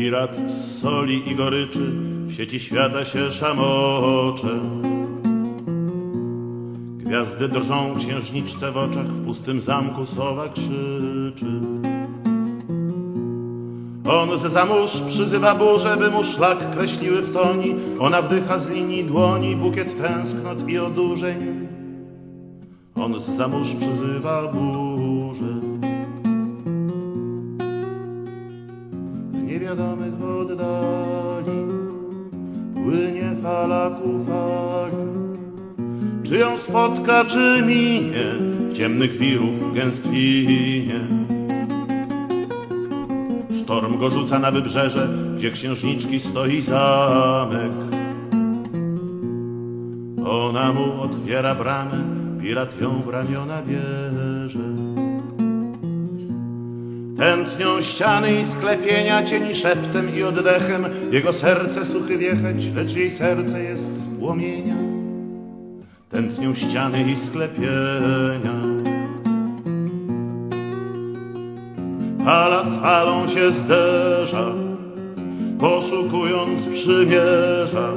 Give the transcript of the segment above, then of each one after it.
pirat z soli i goryczy w sieci świata się szamocze. Gwiazdy drżą księżniczce w oczach, w pustym zamku sowa krzyczy. On z za mórz przyzywa burzę, by mu szlak kreśliły w toni. Ona wdycha z linii dłoni bukiet tęsknot i odurzeń. On z za mórz przyzywa burzę. Niewiadomych oddali płynie fala ku fali. Czy ją spotka, czy minie w ciemnych wirów gęstwinie. Sztorm go rzuca na wybrzeże, gdzie księżniczki stoi zamek. Ona mu otwiera bramę, pirat ją w ramiona bierze. Tętnią ściany i sklepienia, cieni szeptem i oddechem. Jego serce suchy wiecheć, lecz jej serce jest z płomienia. Tętnią ściany i sklepienia. Fala z falą się zderza, poszukując przymierza.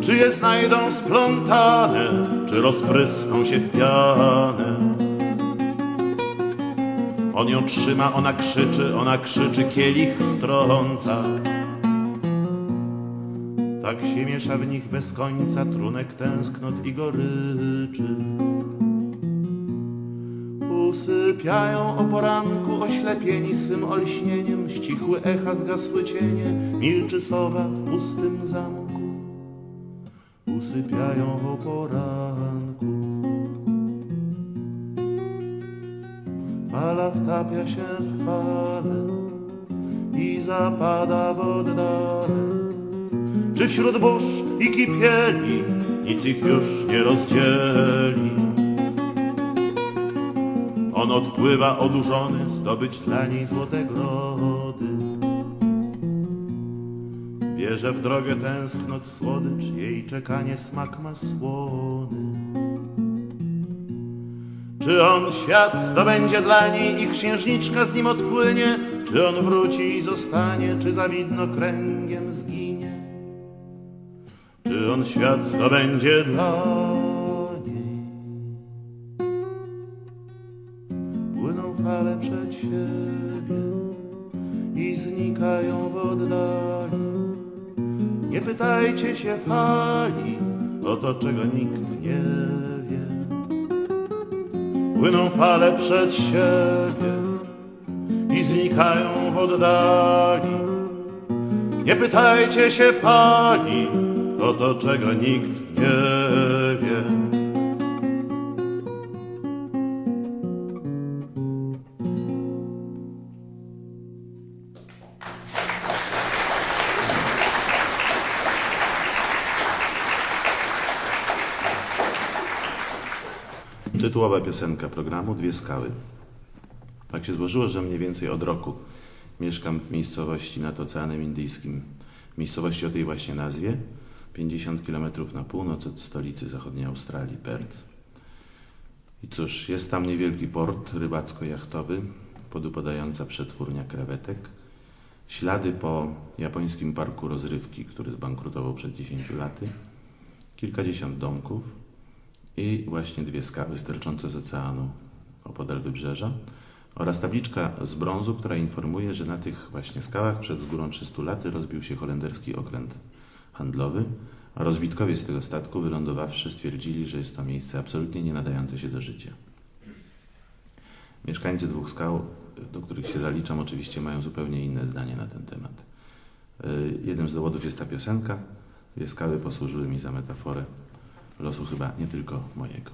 Czy je znajdą splątane, czy rozprysną się w pianę? On ją trzyma, ona krzyczy, ona krzyczy, kielich strąca. Tak się miesza w nich bez końca trunek tęsknot i goryczy. Usypiają o poranku oślepieni swym olśnieniem, ścichły echa, zgasły cienie, milczy sowa w pustym zamku. Usypiają o poranku. Fala wtapia się w falę i zapada w oddale. Czy wśród burz i kipieli nic ich już nie rozdzieli? On odpływa odurzony, zdobyć dla niej złote grody. Bierze w drogę tęsknot słodycz, jej czekanie smak ma słony. Czy on świat zdobędzie dla niej i księżniczka z nim odpłynie? Czy on wróci i zostanie, czy za widno kręgiem zginie? Czy on świat zdobędzie dla niej? Płyną fale przed siebie i znikają w oddali. Nie pytajcie się fali o to, czego nikt nie wie. Płyną fale przed siebie i znikają w oddali. Nie pytajcie się fali o to, czego nikt nie Tytułowa piosenka programu Dwie Skały. Tak się złożyło, że mniej więcej od roku mieszkam w miejscowości nad Oceanem Indyjskim. Miejscowości o tej właśnie nazwie, 50 km na północ od stolicy zachodniej Australii, Perth. I cóż, jest tam niewielki port rybacko-jachtowy, podupadająca przetwórnia krewetek, ślady po japońskim parku rozrywki, który zbankrutował przed 10 laty, kilkadziesiąt domków i właśnie dwie skały sterczące z oceanu opodal wybrzeża oraz tabliczka z brązu, która informuje, że na tych właśnie skałach przed górą 300 laty rozbił się holenderski okręt handlowy, a rozbitkowie z tego statku wylądowawszy stwierdzili, że jest to miejsce absolutnie nie nadające się do życia. Mieszkańcy dwóch skał, do których się zaliczam, oczywiście mają zupełnie inne zdanie na ten temat. Yy, Jednym z dowodów jest ta piosenka. Dwie skały posłużyły mi za metaforę losu chyba nie tylko mojego.